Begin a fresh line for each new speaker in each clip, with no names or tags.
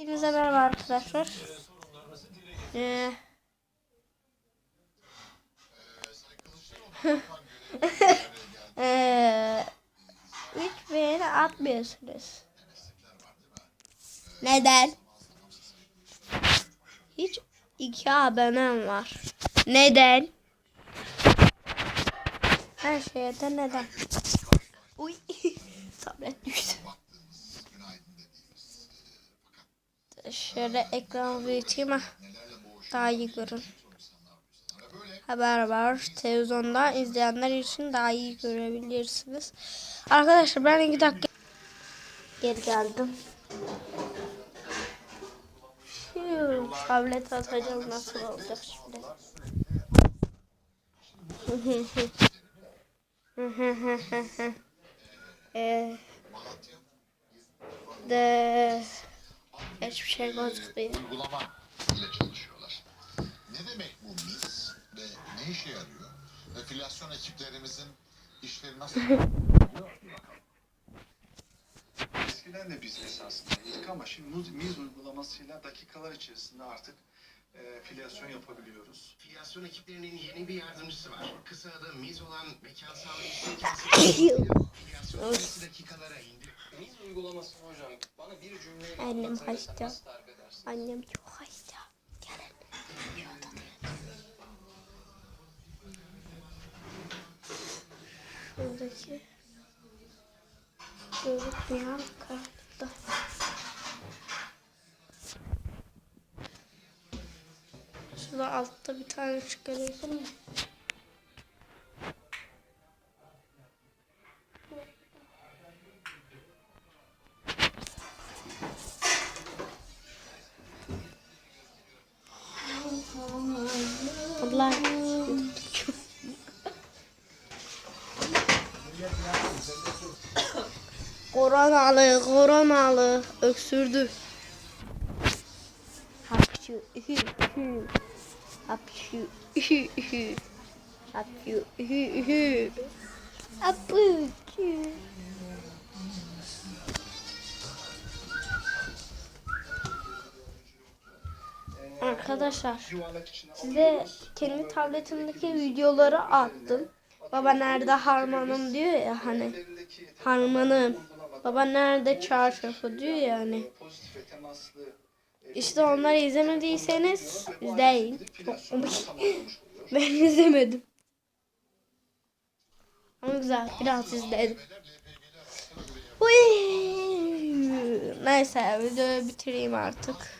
Hepinize merhaba arkadaşlar. Ee, ee, hiç beğeni atmıyorsunuz. Neden? Hiç iki abonem var. Neden? Her şeye de neden? Uy, tablet düştü. Şöyle ekranı büyüteyim ha. Daha iyi görün. Haber var. Televizyonda izleyenler için daha iyi görebilirsiniz. Arkadaşlar ben iki dakika geri geldim. Şu tablet atacağım nasıl olacak şimdi. Eee de hiçbir şey gözükmüyor.
uygulama ile çalışıyorlar. Ne demek bu MIS ve ne işe yarıyor? Ve filyasyon ekiplerimizin işleri nasıl?
Eskiden de biz esasında yedik ama şimdi Miz uygulamasıyla dakikalar içerisinde artık e, filyasyon yapabiliyoruz.
Filyasyon ekiplerinin yeni bir yardımcısı var. Kısa adı Miz olan mekansal iş zekası. Filyasyon dakikalara indi.
Miz uygulaması hocam bana
Annem hasta. Annem çok hasta. Gelin. Bir odada. Şuradaki görünmeyen kartta. Şurada altta bir tane çıkarabilir miyim? Allah. Koronalı, koronalı. Öksürdü. Hapşu, ühü, ühü. Hapşu, ühü, ühü. Hapşu, ühü, ühü. Hapşu. Arkadaşlar
Yuvarlak içine
size kendi tabletimdeki videoları attım. Baba nerede harmanım diyor ya hani. Harmanım. Baba nerede çarşafı diyor ya hani. İşte onları izlemediyseniz izleyin. Ben izlemedim. Ama güzel. Biraz izledim. Uy. Neyse videoyu bitireyim artık.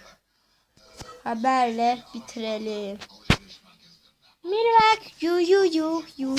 Haberle bitirelim. Mirak yu yu yu yu.